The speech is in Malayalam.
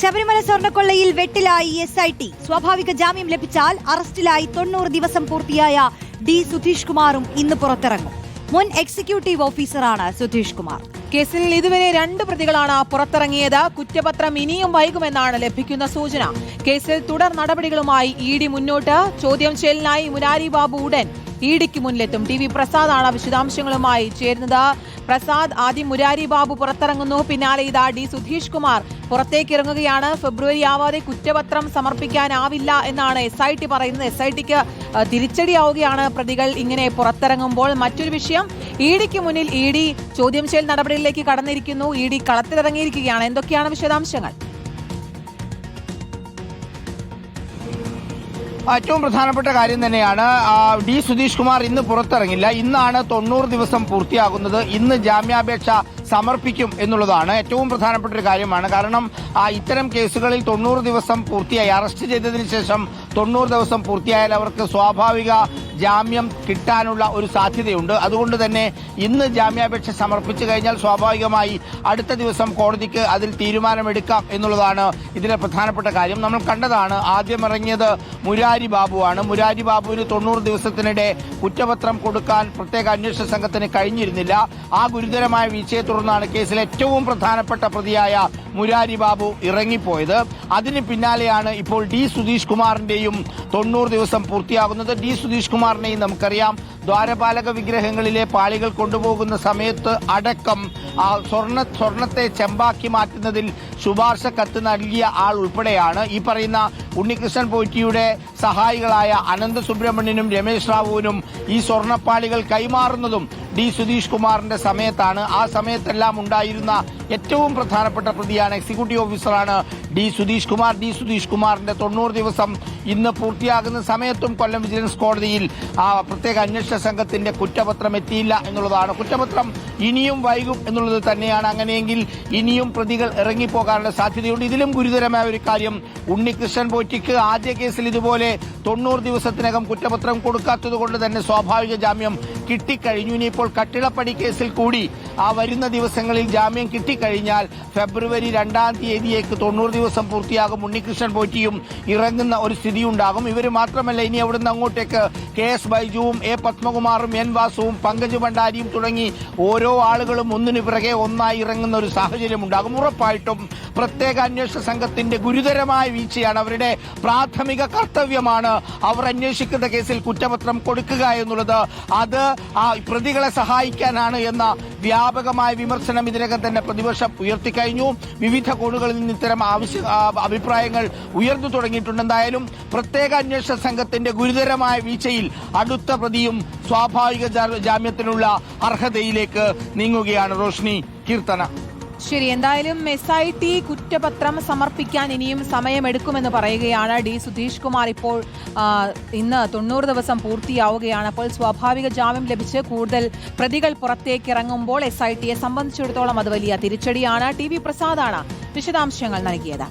ശബരിമല സ്വർണക്കൊള്ളയിൽ വെട്ടിലായി എസ് ഐ ടി സ്വാഭാവിക ജാമ്യം ലഭിച്ചാൽ അറസ്റ്റിലായി തൊണ്ണൂറ് ദിവസം പൂർത്തിയായ ഡി സുധീഷ് കുമാറും ഇന്ന് പുറത്തിറങ്ങും. മുൻ എക്സിക്യൂട്ടീവ് ഓഫീസറാണ് സുധീഷ് കുമാർ. കേസിൽ ഇതുവരെ രണ്ട് പ്രതികളാണ് പുറത്തിറങ്ങിയത്. കുറ്റപത്രം ഇനിയും വൈകുമെന്നാണ് ലഭിക്കുന്ന സൂചന. കേസിൽ തുടർ നടപടികളുമായി ഇ ഡി മുന്നോട്ട്. ചോദ്യം ചെയ്യലിനായി മുരാരി ബാബു ഉടൻ ഇ ഡിക്ക് മുന്നിലെത്തും. ടി വി പ്രസാദാണ് വിശദാംശങ്ങളുമായി ചേരുന്നത്. പ്രസാദ് ആദ്യം മുരാരി ബാബു പുറത്തിറങ്ങുന്നു. പിന്നാലെ ഇതാ ഡി സുധീഷ് കുമാർ. പുറത്തേക്ക് ഇറങ്ങുകയാണ് ഫെബ്രുവരി ആവാതെ കുറ്റപത്രം സമർപ്പിക്കാനാവില്ല എന്നാണ് എസ് ഐ ടി പറയുന്നത്. എസ് ഐ ടിക്ക് തിരിച്ചടിയാവുകയാണ് പ്രതികൾ ഇങ്ങനെ പുറത്തിറങ്ങുമ്പോൾ. മറ്റൊരു വിഷയം ഇ ഡിക്ക് മുന്നിൽ ഇ ഡി ചോദ്യം ചെയ്യൽ നടപടികളിലേക്ക് കടന്നിരിക്കുന്നു. ഇ ഡി കളത്തിലിറങ്ങിയിരിക്കുകയാണ്. എന്തൊക്കെയാണ് വിശദാംശങ്ങൾ? ഏറ്റവും പ്രധാനപ്പെട്ട കാര്യം തന്നെയാണ് ഡി സുധീഷ് കുമാർ ഇന്ന് പുറത്തിറങ്ങില്ല. ഇന്നാണ് തൊണ്ണൂറ് ദിവസം പൂർത്തിയാകുന്നത്. ഇന്ന് ജാമ്യാപേക്ഷ സമർപ്പിക്കും എന്നുള്ളതാണ് ഏറ്റവും പ്രധാനപ്പെട്ട ഒരു കാര്യമാണ്. കാരണം ഇത്തരം കേസുകളിൽ തൊണ്ണൂറ് ദിവസം പൂർത്തിയായി. അറസ്റ്റ് ചെയ്തതിനു ശേഷം തൊണ്ണൂറ് ദിവസം പൂർത്തിയായാൽ അവർക്ക് സ്വാഭാവിക ജാമ്യം കിട്ടാനുള്ള ഒരു സാധ്യതയുണ്ട്. അതുകൊണ്ട് തന്നെ ഇന്ന് ജാമ്യാപേക്ഷ സമർപ്പിച്ചു കഴിഞ്ഞാൽ സ്വാഭാവികമായി അടുത്ത ദിവസം കോടതിക്ക് അതിൽ തീരുമാനമെടുക്കാം എന്നുള്ളതാണ് ഇതിലെ പ്രധാനപ്പെട്ട കാര്യം. നമ്മൾ കണ്ടതാണ് ആദ്യം ഇറങ്ങിയത് മുരാരി ബാബുവാണ്. മുരാരി ബാബുവിന് തൊണ്ണൂറ് ദിവസത്തിനിടെ കുറ്റപത്രം കൊടുക്കാൻ പ്രത്യേക അന്വേഷണ സംഘത്തിന് കഴിഞ്ഞിരുന്നില്ല. ആ ഗുരുതരമായ വീഴ്ചയെ തുടർന്നാണ് കേസിൽ ഏറ്റവും പ്രധാനപ്പെട്ട പ്രതിയായ മുരാരി ബാബു ഇറങ്ങിപ്പോയത്. അതിന് പിന്നാലെയാണ് ഇപ്പോൾ ഡി സുധീഷ് കുമാറിന്റെയും തൊണ്ണൂറ് ദിവസം പൂർത്തിയാകുന്നത് ഡി സുധീഷ് കുമാറിനെയും നമുക്കറിയാം. ദ്വാരപാലക വിഗ്രഹങ്ങളിലെ പാളികൾ കൊണ്ടുപോകുന്ന സമയത്ത് അടക്കം ആ സ്വർണ സ്വർണത്തെ ചെമ്പാക്കി മാറ്റുന്നതിൽ ശുപാർശ കത്ത് നൽകിയ ആൾ ഉൾപ്പെടെയാണ് ഈ പറയുന്ന ഉണ്ണികൃഷ്ണൻ പോറ്റിയുടെ സഹായികളായ അനന്ത സുബ്രഹ്മണ്യനും രമേശ് റാവുവിനും ഈ സ്വർണപ്പാളികൾ കൈമാറുന്നതും. ഡി സുധീഷ് കുമാറിന്റെ സമയത്താണ്. ആ സമയത്തെല്ലാം ഉണ്ടായിരുന്ന ഏറ്റവും പ്രധാനപ്പെട്ട പ്രതിയാണ് എക്സിക്യൂട്ടീവ് ഓഫീസറാണ് ഡി സുധീഷ് കുമാർ. ഡി സുധീഷ് കുമാറിന്റെ തൊണ്ണൂറ് ദിവസം ഇന്ന് പൂർത്തിയാകുന്ന സമയത്തും കൊല്ലം വിജിലൻസ് കോടതിയിൽ ആ പ്രത്യേക അന്വേഷണ സംഘത്തിന്റെ കുറ്റപത്രം എത്തിയില്ല എന്നുള്ളതാണ്. കുറ്റപത്രം ഇനിയും വൈകും എന്നുള്ളത് തന്നെയാണ്. അങ്ങനെയെങ്കിൽ ഇനിയും പ്രതികൾ ഇറങ്ങിപ്പോകാനുള്ള സാധ്യതയുണ്ട്. ഇതിലും ഗുരുതരമായ ഒരു കാര്യം ഉണ്ണികൃഷ്ണൻ പോറ്റിക്ക് ആദ്യ കേസിൽ ഇതുപോലെ തൊണ്ണൂറ് ദിവസത്തിനകം കുറ്റപത്രം കൊടുക്കാത്തത് കൊണ്ട് തന്നെ സ്വാഭാവിക ജാമ്യം കിട്ടിക്കഴിഞ്ഞു. ഇനിയിപ്പോൾ കട്ടിളപ്പടി കേസിൽ കൂടി ആ വരുന്ന ദിവസങ്ങളിൽ ജാമ്യം കിട്ടിക്കഴിഞ്ഞാൽ ഫെബ്രുവരി രണ്ടാം തീയതിയേക്ക് തൊണ്ണൂറ് ദിവസം പൂർത്തിയാകും. ഉണ്ണികൃഷ്ണൻ പോറ്റിയും ഇറങ്ങുന്ന ഒരു സ്ഥിതി ഉണ്ടാകും ഇവർ മാത്രമല്ല ഇനി അവിടുന്ന് അങ്ങോട്ടേക്ക് കെ എസ് ബൈജുവും എ പത്മകുമാറും എൻ വാസുവും പങ്കജ് ഭണ്ഡാരിയും തുടങ്ങി ഓരോ ആളുകളും ഒന്നിനു പിറകെ ഒന്നായി ഇറങ്ങുന്ന ഒരു സാഹചര്യം ഉണ്ടാകും. ഉറപ്പായിട്ടും പ്രത്യേക അന്വേഷണ സംഘത്തിന്റെ ഗുരുതരമായ വീഴ്ചയാണ് അവരുടെ പ്രാഥമിക കർത്തവ്യമാണ് അവർ അന്വേഷിക്കുന്ന കേസിൽ കുറ്റപത്രം കൊടുക്കുക എന്നുള്ളത്. അത് പ്രതികളെ സഹായിക്കാനാണ് എന്ന വ്യാപകമായ വിമർശനം ഇതിനകം തന്നെ പ്രതിപക്ഷം ഉയർത്തിക്കഴിഞ്ഞു. വിവിധ കോണുകളിൽ നിന്ന് ഇത്തരം ആവശ്യ അഭിപ്രായങ്ങൾ ഉയർന്നു തുടങ്ങിയിട്ടുണ്ട്. എന്തായാലും പ്രത്യേക അന്വേഷണ സംഘത്തിന്റെ ഗുരുതരമായ വീഴ്ചയിൽ അടുത്ത പ്രതിയും സ്വാഭാവിക ജാമ്യത്തിനുള്ള അർഹതയിലേക്ക് നീങ്ങുകയാണ്. റോഷ്നി കീർത്തന. ശരി എന്തായാലും എസ് ഐ ടി കുറ്റപത്രം സമർപ്പിക്കാൻ ഇനിയും സമയമെടുക്കുമെന്ന് പറയുകയാണ് ഡി സുധീഷ് കുമാർ. ഇപ്പോൾ ഇന്ന് തൊണ്ണൂറ് ദിവസം പൂർത്തിയാവുകയാണ്. അപ്പോൾ സ്വാഭാവിക ജാമ്യം ലഭിച്ച് കൂടുതൽ പ്രതികൾ പുറത്തേക്ക് ഇറങ്ങുമ്പോൾ എസ് ഐ ടിയെ സംബന്ധിച്ചിടത്തോളം അത് വലിയ തിരിച്ചടിയാണ്. ടി വി പ്രസാദാണ് വിശദാംശങ്ങൾ നൽകിയത്.